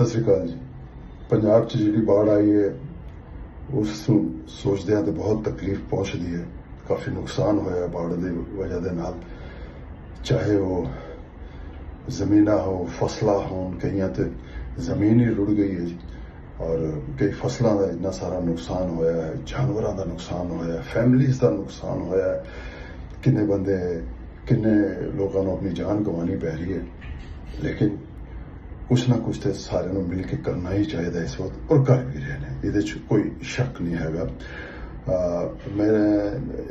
ਸਤਿ ਸ੍ਰੀ ਅਕਾਲ ਜੀ। ਪੰਜਾਬ 'ਚ ਜਿਹੜੀ ਬਾੜ ਆਈ ਹੈ, ਉਸ ਨੂੰ ਸੋਚਦਿਆਂ ਤੇ ਬਹੁਤ ਤਕਲੀਫ ਪਹੁੰਚਦੀ ਹੈ। ਕਾਫੀ ਨੁਕਸਾਨ ਹੋਇਆ ਬਾੜ ਦੀ ਵਜ੍ਹਾ ਦੇ ਨਾਲ। ਚਾਹੇ ਉਹ ਜ਼ਮੀਨਾਂ ਹੋ, ਫਸਲਾਂ ਹੋਣ, ਕਈਆਂ ਤੇ ਜ਼ਮੀਨ ਹੀ ਰੁੜ ਗਈ ਹੈ ਜੀ। ਔਰ ਕਈ ਫਸਲਾਂ ਦਾ ਇੰਨਾ ਸਾਰਾ ਨੁਕਸਾਨ ਹੋਇਆ ਹੈ, ਜਾਨਵਰਾਂ ਦਾ ਨੁਕਸਾਨ ਹੋਇਆ ਹੈ ਫੈਮਿਲੀਜ਼ ਦਾ ਨੁਕਸਾਨ ਹੋਇਆ ਹੈ। ਕਿੰਨੇ ਬੰਦੇ, ਕਿੰਨੇ ਲੋਕਾਂ ਨੂੰ ਆਪਣੀ ਜਾਨ ਗਵਾਉਣੀ ਪੈ ਰਹੀ ਹੈ। ਲੇਕਿਨ ਕੁਛ ਨਾ ਕੁਛ ਤੇ ਸਾਰਿਆਂ ਨੂੰ ਮਿਲ ਕੇ ਕਰਨਾ ਹੀ ਚਾਹੀਦਾ ਇਸ ਵਕਤ, ਔਰ ਕਰ ਵੀ ਰਹੇ ਨੇ ਇਹਦੇ 'ਚ ਕੋਈ ਸ਼ੱਕ ਨਹੀਂ ਹੈਗਾ। ਮੈਂ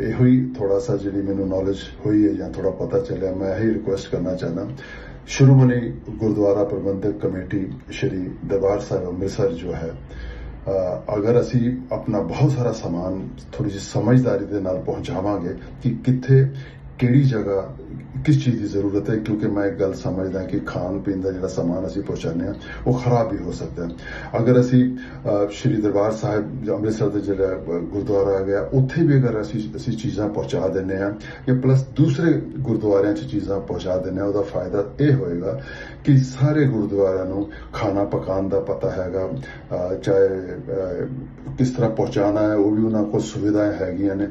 ਇਹੋ ਹੀ ਥੋੜਾ ਸਾ ਜਿਹੜੀ ਮੈਨੂੰ ਨੌਲੇਜ ਹੋਈ ਹੈ ਜਾਂ ਥੋੜਾ ਪਤਾ ਚੱਲਿਆ, ਮੈਂ ਇਹੀ ਰਿਕੁਐਸਟ ਕਰਨਾ ਚਾਹੁੰਦਾ। ਸ਼੍ਰੋਮਣੀ ਗੁਰਦੁਆਰਾ ਪ੍ਰਬੰਧਕ ਕਮੇਟੀ ਸ਼੍ਰੀ ਦਰਬਾਰ ਸਾਹਿਬ ਅੰਮ੍ਰਿਤਸਰ ਜੋ ਹੈ ਅਗਰ ਅਸੀਂ ਆਪਣਾ ਬਹੁਤ ਸਾਰਾ ਸਮਾਨ ਥੋੜੀ ਜਿਹੀ ਸਮਝਦਾਰੀ ਦੇ ਨਾਲ ਪਹੁੰਚਾਵਾਂਗੇ ਕਿ ਕਿੱਥੇ ਕਿਹੜੀ ਜਗ੍ਹਾ, ਕਿਸ ਚੀਜ਼ ਦੀ ਜ਼ਰੂਰਤ ਹੈ? ਕਿਉਂਕਿ ਮੈਂ ਇੱਕ ਗੱਲ ਸਮਝਦਾ ਕਿ ਖਾਣ ਪੀਣ ਦਾ ਜਿਹੜਾ ਸਮਾਨ ਅਸੀਂ ਪਹੁੰਚਾਉਂਦੇ ਹਾਂ, ਉਹ ਖਰਾਬ ਵੀ ਹੋ ਸਕਦਾ ਹੈ। ਅਗਰ ਅਸੀਂ ਸ਼੍ਰੀ ਦਰਬਾਰ ਸਾਹਿਬ ਅੰਮ੍ਰਿਤਸਰ ਦੇ ਜਿਹੜਾ ਗੁਰਦੁਆਰਾ ਆ ਗਿਆ, ਉੱਥੇ ਵੀ ਅਗਰ ਅਸੀਂ ਅਸੀਂ ਚੀਜ਼ਾਂ ਪਹੁੰਚਾ ਦਿੰਨੇ ਆ ਜਾਂ ਪਲੱਸ ਦੂਸਰੇ ਗੁਰਦੁਆਰਿਆਂ 'ਚ ਚੀਜ਼ਾਂ ਪਹੁੰਚਾ ਦਿੰਨੇ ਆ ਉਹਦਾ ਫਾਇਦਾ ਇਹ ਹੋਏਗਾ ਕਿ ਸਾਰੇ ਗੁਰਦੁਆਰਿਆਂ ਨੂੰ ਖਾਣਾ ਪਕਾਉਣ ਦਾ ਪਤਾ ਹੈਗਾ ਚਾਹੇ ਕਿਸ ਤਰ੍ਹਾਂ ਪਹੁੰਚਾਉਣਾ ਹੈ ਉਹ ਵੀ ਉਹਨਾਂ ਕੋਲ ਸੁਵਿਧਾएं ਹੈਗੀਆਂ ਨੇ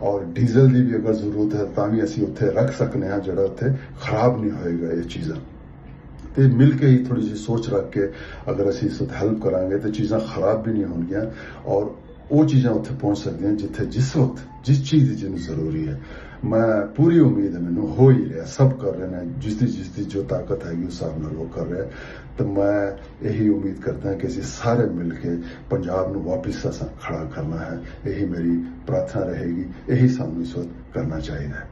ਔਰ ਡੀਜ਼ਲ ਦੀ ਵੀ ਅਗਰ ਜ਼ਰੂਰਤ ਹੈ ਤਾਂ ਵੀ ਅਸੀਂ ਉੱਥੇ ਰੱਖ ਸਕਨੇ ਹਾਂ ਜਿਹੜਾ ਉੱਥੇ ਖਰਾਬ ਨਹੀਂ ਹੋਏਗਾ ਇਹ ਚੀਜ਼ਾਂ ਤੇ ਮਿਲ ਕੇ ਹੀ ਥੋੜੀ ਜਿਹੀ ਸੋਚ ਰੱਖ ਕੇ ਅਗਰ ਅਸੀਂ ਇਸ ਵਕਤ ਹੈਲਪ ਕਰਾਂਗੇ ਤੇ ਚੀਜ਼ਾਂ ਖਰਾਬ ਵੀ ਨਹੀਂ ਹੋਣਗੀਆਂ ਔਰ ਉਹ ਚੀਜ਼ਾਂ ਉੱਥੇ ਪਹੁੰਚ ਸਕਦੀਆਂ ਜਿੱਥੇ ਜਿਸ ਵਕਤ ਜਿਸ ਚੀਜ਼ ਦੀ ਜਿਹਨੂੰ ਜ਼ਰੂਰੀ ਹੈ ਮੈਂ ਪੂਰੀ ਉਮੀਦ ਹੈ ਮੈਨੂੰ ਹੋ ਹੀ ਰਿਹਾ ਸਭ ਕਰ ਰਹੇ ਨੇ ਜਿਸ ਦੀ ਜਿਸ ਦੀ ਜੋ ਤਾਕਤ ਹੈਗੀ ਉਸ ਹਿਸਾਬ ਨਾਲ ਉਹ ਕਰ ਰਿਹਾ ਤੇ ਮੈਂ ਇਹੀ ਉਮੀਦ ਕਰਦਾ ਕਿ ਅਸੀਂ ਸਾਰੇ ਮਿਲ ਕੇ ਪੰਜਾਬ ਨੂੰ ਵਾਪਿਸ ਅਸਾਂ ਖੜਾ ਕਰਨਾ ਹੈ ਇਹੀ ਮੇਰੀ ਪ੍ਰਾਰਥਨਾ ਰਹੇਗੀ ਇਹੀ ਸਾਨੂੰ ਇਸ ਵਕਤ ਕਰਨਾ ਚਾਹੀਦਾ ਹੈ